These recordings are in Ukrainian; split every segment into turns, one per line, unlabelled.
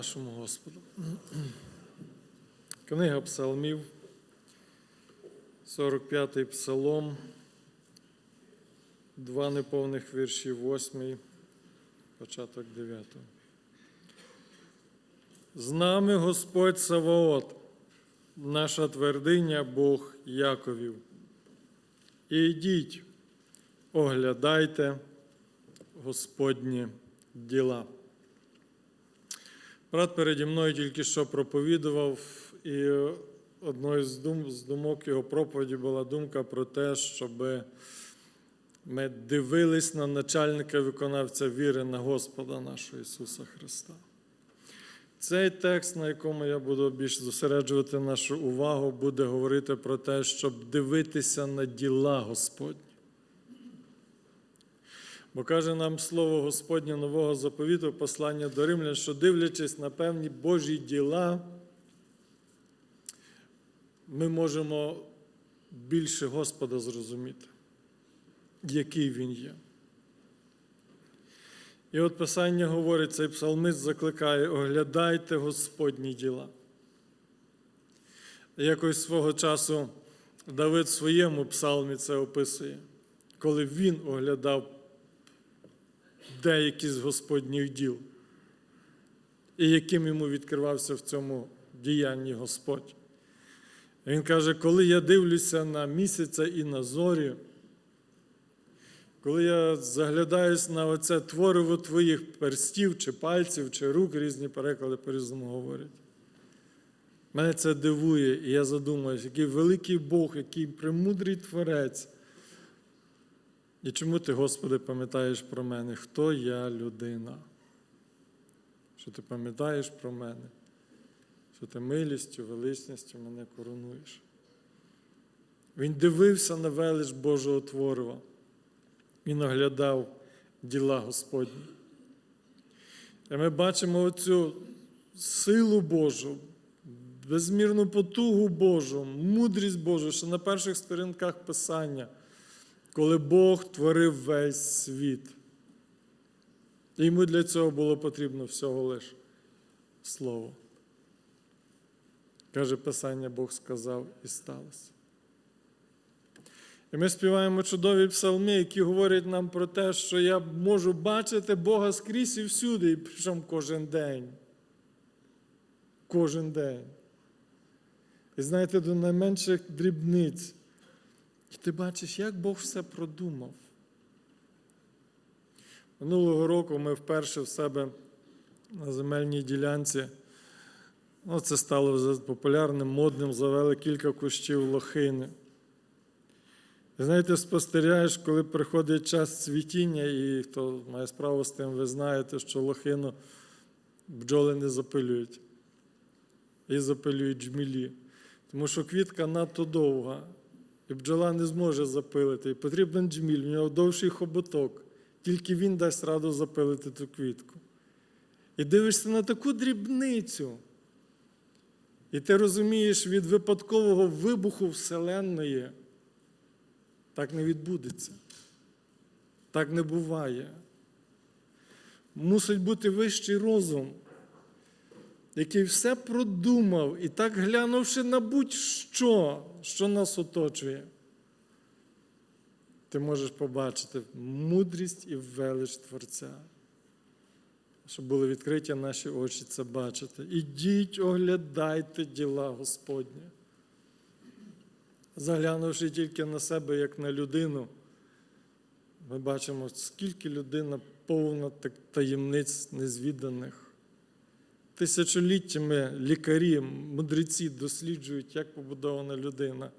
нашому Господу. Книга Псалмів, 45-й псалом, два неповних вірші, 8, початок 9. З нами Господь Саваот, наша твердиня Бог Яковів. І йдіть, оглядайте Господні діла. Брат переді мною тільки що проповідував, і одною з, дум, з думок його проповіді була думка про те, щоб ми дивились на начальника виконавця віри на Господа нашого Ісуса Христа. Цей текст, на якому я буду більш зосереджувати нашу увагу, буде говорити про те, щоб дивитися на діла Господні. Бо каже нам слово Господнє нового заповіту, послання до римлян, що дивлячись на певні Божі діла, ми можемо більше Господа зрозуміти, який Він є. І от Писання говорить, цей псалмист закликає: оглядайте Господні діла. Якось свого часу Давид в своєму псалмі це описує, коли він оглядав деякі з Господніх діл, і яким йому відкривався в цьому діянні Господь. Він каже, коли я дивлюся на місяця і на зорі, коли я заглядаюсь на оце твориво твоїх перстів, чи пальців, чи рук, різні переклади по-різному говорять. Мене це дивує, і я задумуюсь, який великий Бог, який премудрий творець. І чому ти, Господи, пам'ятаєш про мене? Хто я людина? Що ти пам'ятаєш про мене? Що ти милістю, величністю мене коронуєш? Він дивився на велич Божого творива. Він оглядав діла Господні. І ми бачимо оцю силу Божу, безмірну потугу Божу, мудрість Божу, що на перших сторінках Писання коли Бог творив весь світ. І йому для цього було потрібно всього лиш слово. Каже Писання, Бог сказав і сталося. І ми співаємо чудові псалми, які говорять нам про те, що я можу бачити Бога скрізь і всюди, і причому кожен день. Кожен день. І знаєте, до найменших дрібниць. І ти бачиш, як Бог все продумав. Минулого року ми вперше в себе на земельній ділянці, ну, це стало вже популярним, модним, завели кілька кущів лохини. І знаєте, спостерігаєш, коли приходить час цвітіння, і хто має справу з тим, ви знаєте, що лохину бджоли не запилюють. І запилюють жмілі. Тому що квітка надто довга. І бджола не зможе запилити. І потрібен джміль, в нього довший хоботок. Тільки він дасть раду запилити ту квітку. І дивишся на таку дрібницю. І ти розумієш, від випадкового вибуху Вселенної так не відбудеться. Так не буває. Мусить бути вищий розум, який все продумав і так глянувши на будь-що, що нас оточує, ти можеш побачити мудрість і велич Творця. Щоб були відкриті наші очі це бачити. Ідіть, оглядайте діла Господні. Заглянувши тільки на себе, як на людину, ми бачимо, скільки людина повна таємниць незвіданих. Тисячоліттями лікарі, мудреці досліджують, як побудована людина.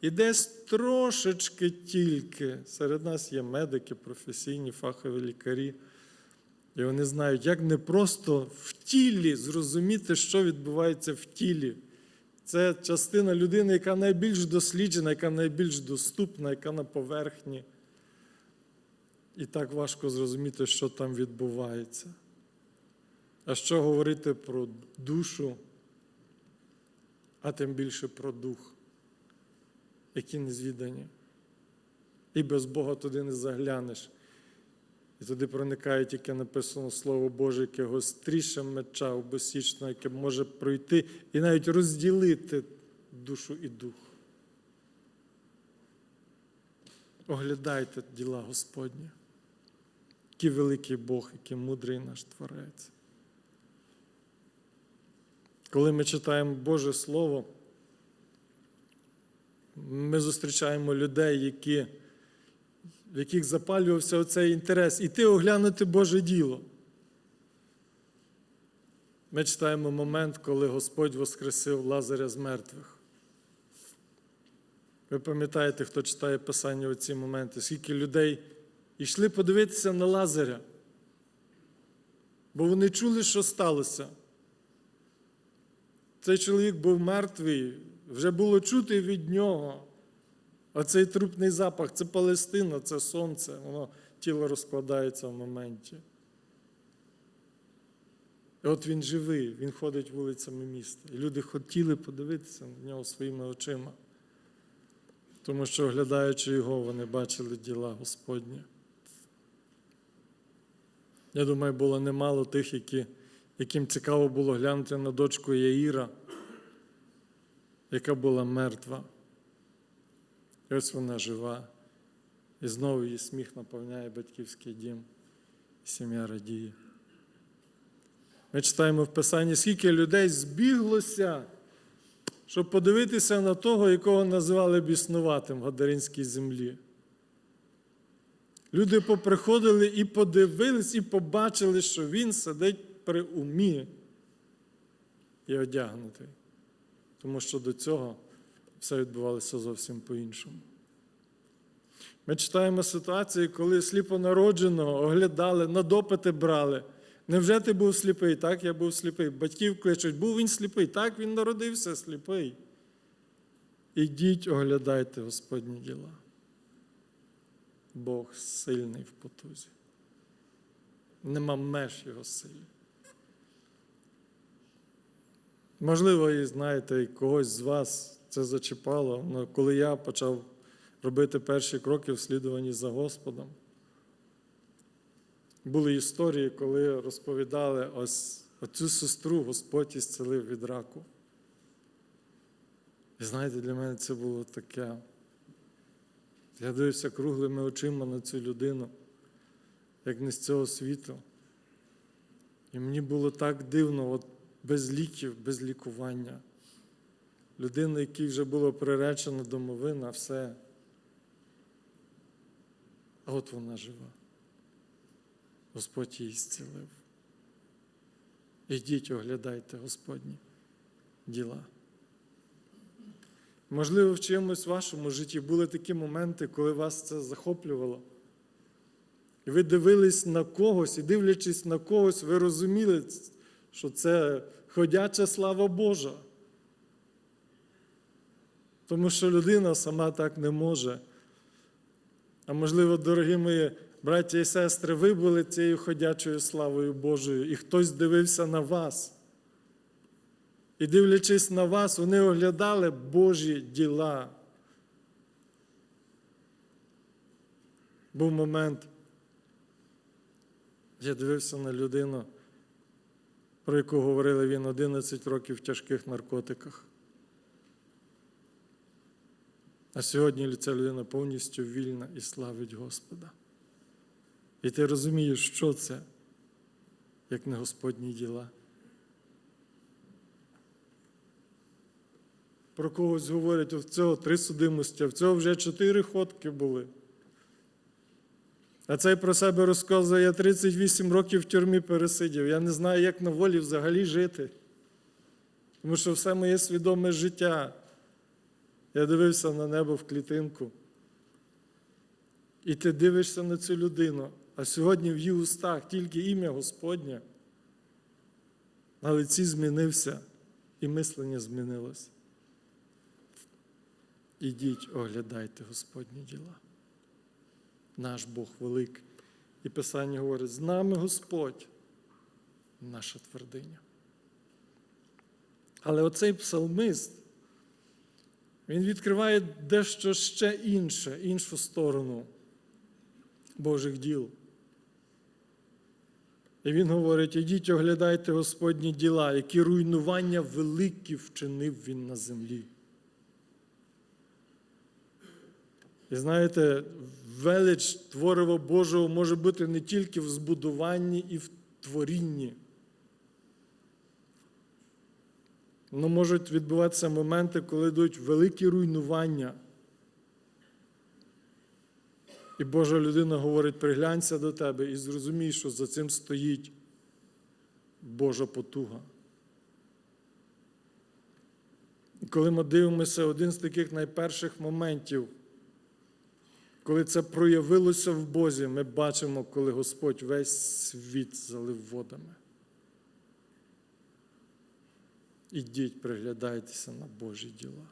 І десь трошечки тільки серед нас є медики, професійні, фахові лікарі. І вони знають, як не просто в тілі зрозуміти, що відбувається в тілі. Це частина людини, яка найбільш досліджена, яка найбільш доступна, яка на поверхні. І так важко зрозуміти, що там відбувається. А що говорити про душу, а тим більше про дух, які не звідані. І без Бога туди не заглянеш. І туди проникає тільки написано Слово Боже, яке гостріше меча обосічного, яке може пройти і навіть розділити душу і дух. Оглядайте діла Господні. Який великий Бог, який мудрий наш Творець. Коли ми читаємо Боже Слово, ми зустрічаємо людей, які, в яких запалювався оцей інтерес, іти оглянути Боже діло. Ми читаємо момент, коли Господь воскресив Лазаря з мертвих. Ви пам'ятаєте, хто читає Писання у ці моменти, скільки людей йшли подивитися на Лазаря, бо вони чули, що сталося. Цей чоловік був мертвий, вже було чути від нього. Оцей трупний запах це Палестина, це сонце, воно тіло розкладається в моменті. І от він живий, він ходить вулицями міста. І люди хотіли подивитися на нього своїми очима, тому що, оглядаючи його, вони бачили діла Господні. Я думаю, було немало тих, які, яким цікаво було глянути на дочку Яїра, яка була мертва. І ось вона жива. І знову її сміх наповняє батьківський дім, і сім'я радіє. Ми читаємо в Писанні, скільки людей збіглося, щоб подивитися на того, якого називали біснуватим в Гадаринській землі. Люди поприходили і подивились, і побачили, що він сидить при умі і одягнутий. Тому що до цього все відбувалося зовсім по-іншому. Ми читаємо ситуації, коли сліпонародженого оглядали, на допити брали. Невже ти був сліпий? Так, я був сліпий. Батьків кличуть, був він сліпий. Так, він народився сліпий. Ідіть, оглядайте Господні діла. Бог сильний в потузі. Нема меж його силі. Можливо, і знаєте, і когось з вас це зачіпало, але коли я почав робити перші кроки в слідуванні за Господом. Були історії, коли розповідали ось оцю сестру Господь ісцелив від раку. І знаєте, для мене це було таке. Я дивився круглими очима на цю людину, як не з цього світу. І мені було так дивно, от без ліків, без лікування. Людина, якій вже було приречено домовина, все. А от вона жива. Господь її зцілив. Ідіть, оглядайте Господні діла. Можливо, в чимось вашому житті були такі моменти, коли вас це захоплювало. І ви дивились на когось, і дивлячись на когось, ви розуміли, що це ходяча слава Божа. Тому що людина сама так не може. А можливо, дорогі мої браття і сестри, ви були цією ходячою славою Божою, і хтось дивився на вас. І дивлячись на вас, вони оглядали Божі діла. Був момент, я дивився на людину, про яку говорили він 11 років в тяжких наркотиках. А сьогодні ця людина повністю вільна і славить Господа. І ти розумієш, що це, як не Господні діла. Про когось говорять, в цього три судимості, а в цього вже чотири ходки були. А цей про себе розказує, я 38 років в тюрмі пересидів. Я не знаю, як на волі взагалі жити. Тому що все моє свідоме життя. Я дивився на небо в клітинку. І ти дивишся на цю людину, а сьогодні в її устах тільки ім'я Господнє. На лиці змінився, і мислення змінилось. Ідіть, оглядайте Господні діла. Наш Бог великий. І Писання говорить: з нами Господь, наша твердиня. Але оцей псалмист, він відкриває дещо ще інше, іншу сторону Божих діл. І він говорить: ідіть, оглядайте Господні діла, які руйнування великі вчинив він на землі. І знаєте, велич Творива Божого може бути не тільки в збудуванні і в творінні. Ну, можуть відбуватися моменти, коли йдуть великі руйнування. І Божа людина говорить: приглянься до тебе і зрозумій, що за цим стоїть Божа потуга. І коли ми дивимося, один з таких найперших моментів, коли це проявилося в Бозі, ми бачимо, коли Господь весь світ залив водами. Ідіть, приглядайтеся на Божі діла.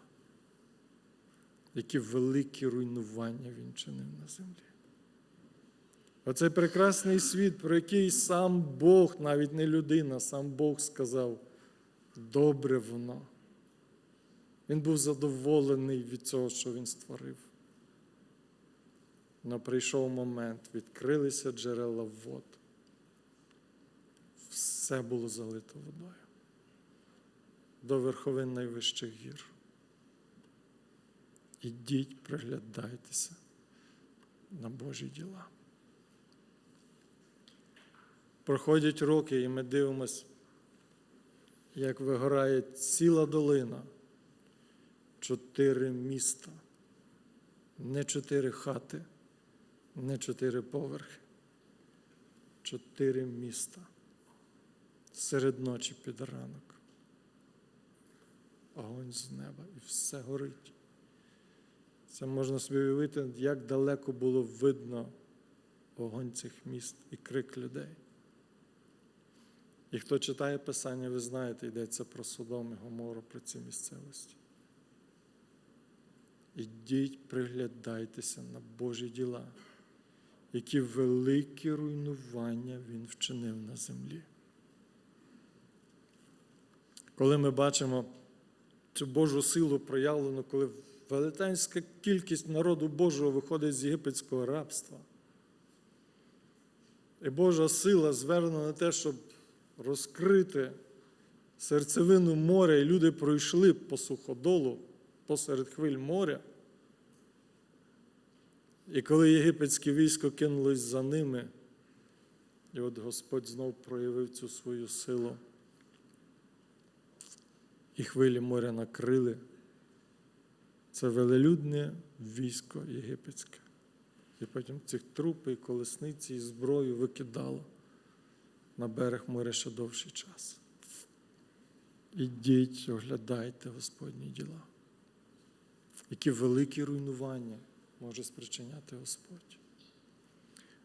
Які великі руйнування він чинив на землі. Оцей прекрасний світ, про який сам Бог, навіть не людина, сам Бог сказав, добре воно. Він був задоволений від цього, що він створив. Но прийшов момент, відкрилися джерела вод. Все було залито водою. До верховин найвищих гір. Ідіть, приглядайтеся на Божі діла. Проходять роки, і ми дивимося, як вигорає ціла долина, чотири міста, не чотири хати, не чотири поверхи, чотири міста серед ночі під ранок. Огонь з неба і все горить. Це можна собі уявити, як далеко було видно огонь цих міст і крик людей. І хто читає Писання, ви знаєте, йдеться про Содом і Гомору, про ці місцевості. Ідіть, приглядайтеся на Божі діла, які великі руйнування Він вчинив на землі. Коли ми бачимо цю Божу силу проявлену, коли велетенська кількість народу Божого виходить з єгипетського рабства. І Божа сила звернена на те, щоб розкрити серцевину моря, і люди пройшли по суходолу посеред хвиль моря. І коли єгипетське військо кинулось за ними, і от Господь знов проявив цю свою силу. І хвилі моря накрили. Це велелюдне військо єгипетське. І потім цих трупи, і колесниці, і зброю викидало на берег моря ще довший час. Ідіть, оглядайте Господні діла. Які великі руйнування може спричиняти Господь.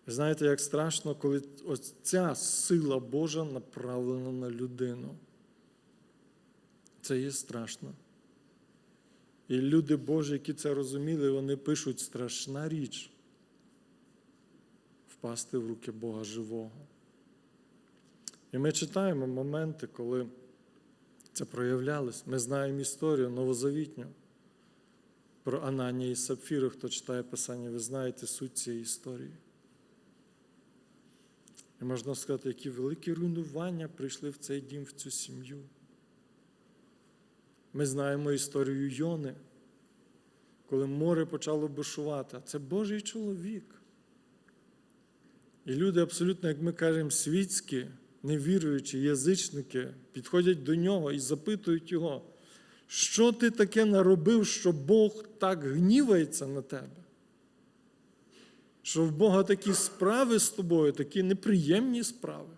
Ви знаєте, як страшно, коли ось ця сила Божа направлена на людину. Це є страшно. І люди Божі, які це розуміли, вони пишуть страшна річ впасти в руки Бога живого. І ми читаємо моменти, коли це проявлялось. Ми знаємо історію новозавітню про Ананія і Сапфіру. Хто читає Писання, ви знаєте суть цієї історії. І можна сказати, які великі руйнування прийшли в цей дім, в цю сім'ю. Ми знаємо історію Йони, коли море почало бушувати. Це Божий чоловік. І люди абсолютно, як ми кажемо, світські, невіруючі, язичники, підходять до нього і запитують його, що ти таке наробив, що Бог так гнівається на тебе? Що в Бога такі справи з тобою, такі неприємні справи.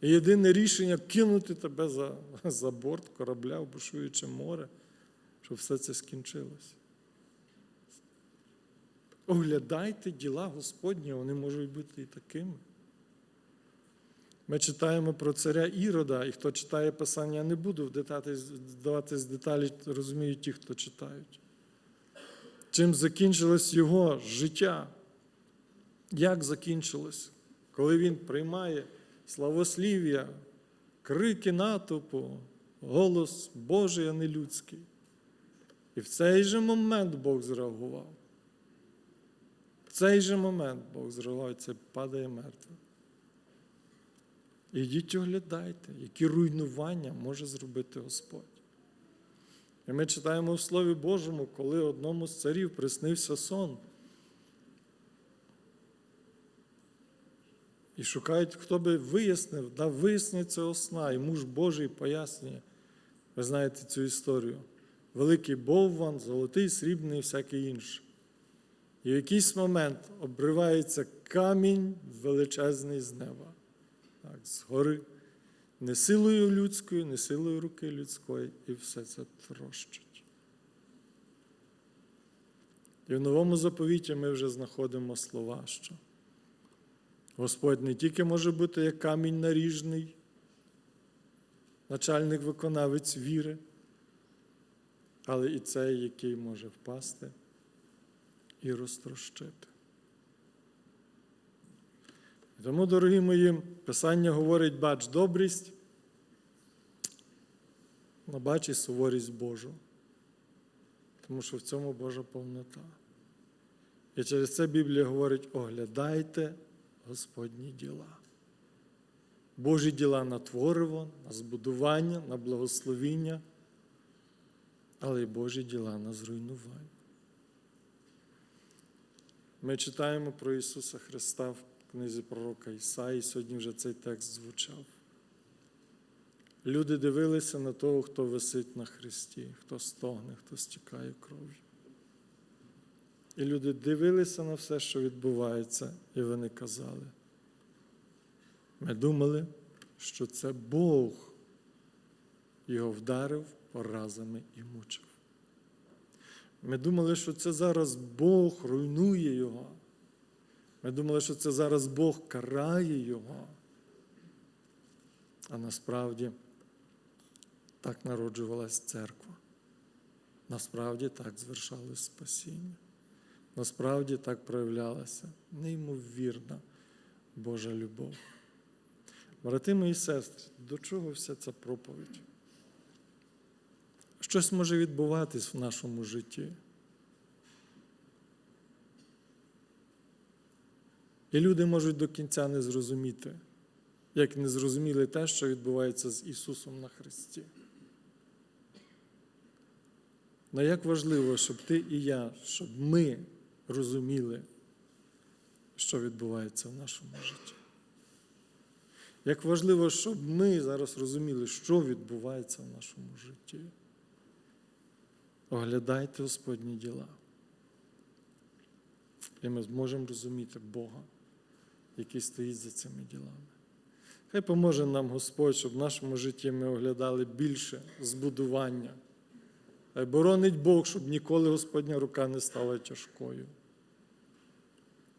І єдине рішення кинути тебе за, за борт корабля, в бушуюче море, щоб все це скінчилось. Оглядайте діла Господні, вони можуть бути і такими. Ми читаємо про царя Ірода, і хто читає Писання, я не буду вдаватись деталі, розуміють ті, хто читають. Чим закінчилось його життя? Як закінчилось, коли він приймає славослів'я, крики натовпу, голос Божий, а не людський. І в цей же момент Бог зреагував. В цей же момент Бог зреагував, це падає мертвим. Ідіть оглядайте, які руйнування може зробити Господь. І ми читаємо в Слові Божому, коли одному з царів приснився сон. І шукають, хто би вияснив, дав вияснення цього сна, і муж Божий пояснює. Ви знаєте цю історію. Великий Бовван, золотий, срібний і всякий інший. І в якийсь момент обривається камінь величезний з неба, так, згори, не силою людською, не силою руки людської, і все це трощить. І в новому заповіті ми вже знаходимо слова, що Господь не тільки може бути як камінь наріжний, начальник виконавець віри, але і цей, який може впасти і розтрощити. Тому, дорогі мої, Писання говорить, бач добрість, але бач і суворість Божу. Тому що в цьому Божа повнота. І через це Біблія говорить: оглядайте Господні діла. Божі діла на твориво, на збудування, на благословіння, але й Божі діла на зруйнування. Ми читаємо про Ісуса Христа в книзі пророка Ісаї, сьогодні вже цей текст звучав. Люди дивилися на того, хто висить на хресті, хто стогне, хто стікає кров'ю. І люди дивилися на все, що відбувається, і вони казали. Ми думали, що це Бог його вдарив поразами і мучив. Ми думали, що це зараз Бог руйнує його. Ми думали, що це зараз Бог карає його. А насправді так народжувалась церква. Насправді так звершалось спасіння. Насправді так проявлялася неймовірна Божа любов. Брати мої сестри, до чого вся ця проповідь? Щось може відбуватись в нашому житті. І люди можуть до кінця не зрозуміти, як не зрозуміли те, що відбувається з Ісусом на Христі. Але як важливо, щоб ти і я, щоб ми розуміли, що відбувається в нашому житті. Як важливо, щоб ми зараз розуміли, що відбувається в нашому житті. Оглядайте Господні діла. І ми зможемо розуміти Бога, який стоїть за цими ділами. Хай поможе нам Господь, щоб в нашому житті ми оглядали більше збудування. Хай боронить Бог, щоб ніколи Господня рука не стала тяжкою.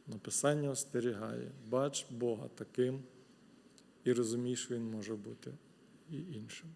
Написання остерігає, бач Бога таким і розумій, що Він може бути і іншим.